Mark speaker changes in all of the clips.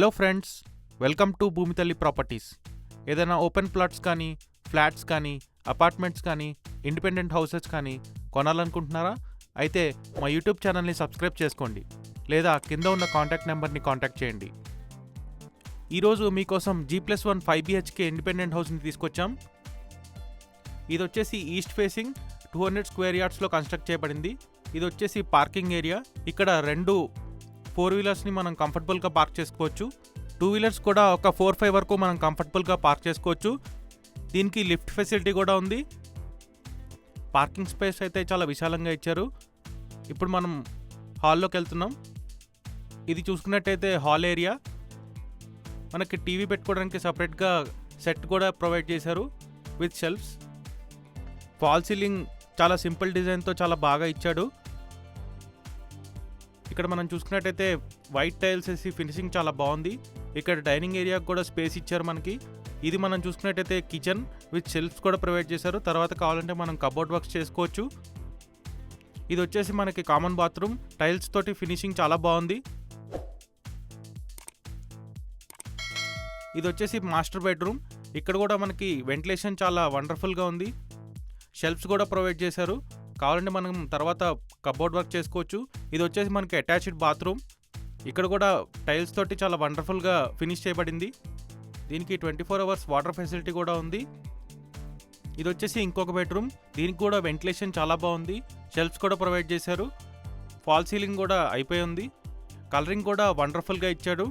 Speaker 1: Hello friends welcome to Bhoomithalli properties. ఏదైనా open plots కానీ flats కానీ అపార్ట్మెంట్స్ కానీ ఇండిపెండెంట్ హౌసెస్ కానీ కొనాలనుకుంటున్నారా? అయితే మా యూట్యూబ్ ఛానల్ని సబ్స్క్రైబ్ చేసుకోండి. లేదా కింద ఉన్న కాంటాక్ట్ నెంబర్ని కాంటాక్ట్ చేయండి. ఈరోజు మీకోసం G plus one five BHK independent హౌస్ని తీసుకొచ్చాం. ఇది వచ్చేసి east facing two hundred square యార్డ్స్లో construct చేయబడింది. ఇది వచ్చేసి పార్కింగ్ ఏరియా. ఇక్కడ రెండు ఫోర్ వీలర్స్ని మనం కంఫర్టబుల్గా పార్క్ చేసుకోవచ్చు. టూ వీలర్స్ కూడా ఒక ఫోర్ ఫైవ్ వరకు మనం కంఫర్టబుల్గా పార్క్ చేసుకోవచ్చు. దీనికి లిఫ్ట్ ఫెసిలిటీ కూడా ఉంది. పార్కింగ్ స్పేస్ అయితే చాలా విశాలంగా ఇచ్చారు. ఇప్పుడు మనం హాల్లోకి వెళ్తున్నాం. ఇది చూసుకున్నట్టయితే హాల్ ఏరియా. మనకి టీవీ పెట్టుకోవడానికి సపరేట్గా సెట్ కూడా ప్రొవైడ్ చేశారు విత్ షెల్ఫ్స్. ఫాల్ సీలింగ్ చాలా సింపుల్ డిజైన్తో చాలా బాగా ఇచ్చాడు. ఇక్కడ మనం చూసుకున్నట్టయితే వైట్ టైల్స్ వేసి ఫినిషింగ్ చాలా బాగుంది. ఇక్కడ డైనింగ్ ఏరియా కూడా స్పేస్ ఇచ్చారు మనకి. ఇది మనం చూసుకున్నట్టయితే కిచెన్ విత్ షెల్ఫ్స్ కూడా ప్రొవైడ్ చేశారు. తర్వాత కావాలంటే మనం కబోర్డ్ వర్క్స్ చేసుకోవచ్చు. ఇది వచ్చేసి మనకి కామన్ బాత్రూమ్ టైల్స్ తోటి ఫినిషింగ్ చాలా బాగుంది. ఇది వచ్చేసి మాస్టర్ బెడ్రూమ్ ఇక్కడ కూడా మనకి వెంటిలేషన్ చాలా వండర్ఫుల్గా ఉంది. షెల్ఫ్స్ కూడా ప్రొవైడ్ చేశారు. కావాలంటే మనం తర్వాత కబోర్డ్ వర్క్ చేసుకోవచ్చు. ఇది వచ్చేసి మనకి అటాచ్డ్ బాత్రూమ్. ఇక్కడ కూడా టైల్స్ తోటి చాలా వండర్ఫుల్గా ఫినిష్ చేయబడింది. దీనికి twenty four hours water facility కూడా ఉంది. ఇది వచ్చేసి ఇంకొక బెడ్రూమ్. దీనికి కూడా వెంటిలేషన్ చాలా బాగుంది. షెల్ఫ్స్ కూడా ప్రొవైడ్ చేశారు. ఫాల్ సీలింగ్ కూడా అయిపోయి ఉంది. కలరింగ్ కూడా వండర్ఫుల్గా ఇచ్చాడు.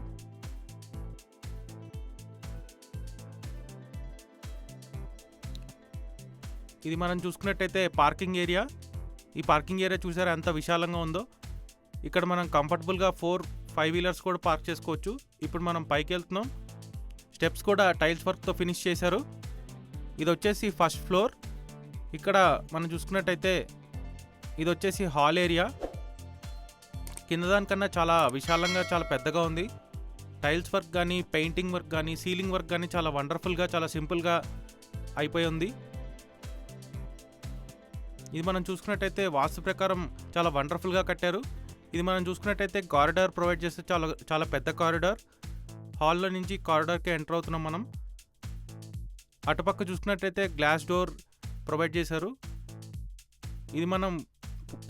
Speaker 1: ఇది మనం చూసుకున్నట్టయితే పార్కింగ్ ఏరియా. ఈ పార్కింగ్ ఏరియా చూసారా ఎంత విశాలంగా ఉందో? ఇక్కడ మనం కంఫర్టబుల్గా ఫోర్ ఫైవ్ వీలర్స్ కూడా పార్క్ చేసుకోవచ్చు. ఇప్పుడు మనం పైకి వెళ్తున్నాం. స్టెప్స్ కూడా టైల్స్ వర్క్తో ఫినిష్ చేశారు. ఇది వచ్చేసి ఫస్ట్ ఫ్లోర్. ఇక్కడ మనం చూసుకున్నట్టయితే ఇది వచ్చేసి హాల్ ఏరియా. కింద దానికన్నా చాలా విశాలంగా చాలా పెద్దగా ఉంది. టైల్స్ వర్క్ కానీ పెయింటింగ్ వర్క్ కానీ సీలింగ్ వర్క్ కానీ చాలా వండర్ఫుల్గా చాలా సింపుల్గా అయిపోయి ఉంది. ఇది మనం చూసుకున్నట్టయితే వాస్తు ప్రకారం చాలా వండర్ఫుల్గా కట్టారు. ఇది మనం చూసుకున్నట్టయితే కారిడార్ ప్రొవైడ్ చేస్తే చాలా చాలా పెద్ద కారిడార్ హాల్లో నుంచి కారిడార్కి ఎంటర్ అవుతున్నాం మనం. అటుపక్క చూసుకున్నట్టయితే గ్లాస్ డోర్ ప్రొవైడ్ చేశారు. ఇది మనం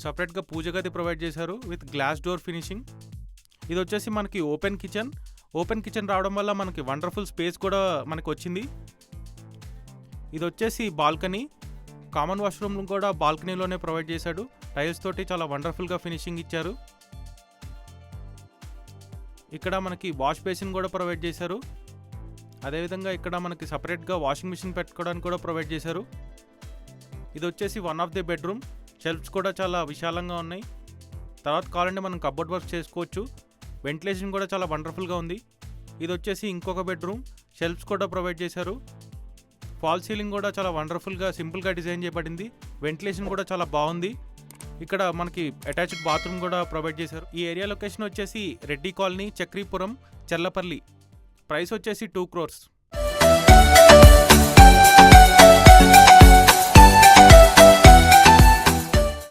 Speaker 1: సపరేట్గా పూజ గది ప్రొవైడ్ చేశారు విత్ గ్లాస్ డోర్ ఫినిషింగ్ ఇది వచ్చేసి మనకి ఓపెన్ కిచెన్ ఓపెన్ కిచెన్ రావడం వల్ల మనకి వండర్ఫుల్ స్పేస్ కూడా మనకి వచ్చింది ఇది వచ్చేసి బాల్కనీ కామన్ వాష్రూమ్ కూడా బాల్కనీలోనే ప్రొవైడ్ చేశాడు. టైల్స్ తోటి చాలా వండర్ఫుల్గా ఫినిషింగ్ ఇచ్చారు. ఇక్కడ మనకి వాష్ బేసిన్ కూడా ప్రొవైడ్ చేశారు. అదేవిధంగా ఇక్కడ మనకి సపరేట్గా వాషింగ్ మిషన్ పెట్టుకోవడానికి కూడా ప్రొవైడ్ చేశారు. ఇది వచ్చేసి one of the bedroom. Shelves కూడా చాలా విశాలంగా ఉన్నాయి. తర్వాత కావాలంటే మనం కబోర్డ్ వర్క్ చేసుకోవచ్చు. వెంటిలేషన్ కూడా చాలా వండర్ఫుల్గా ఉంది. ఇది వచ్చేసి ఇంకొక బెడ్రూమ్. షెల్ఫ్స్ కూడా ప్రొవైడ్ చేశారు. ఫాల్ సీలింగ్ కూడా చాలా వండర్ఫుల్గా సింపుల్గా డిజైన్ చేయబడింది. వెంటిలేషన్ కూడా చాలా బాగుంది. ఇక్కడ మనకి అటాచ్డ్ బాత్రూమ్ కూడా ప్రొవైడ్ చేశారు. ఈ ఏరియా లొకేషన్ వచ్చేసి రెడ్డి కాలనీ చక్రీపురం చెల్లపల్లి ప్రైస్ వచ్చేసి టూ క్రోర్స్.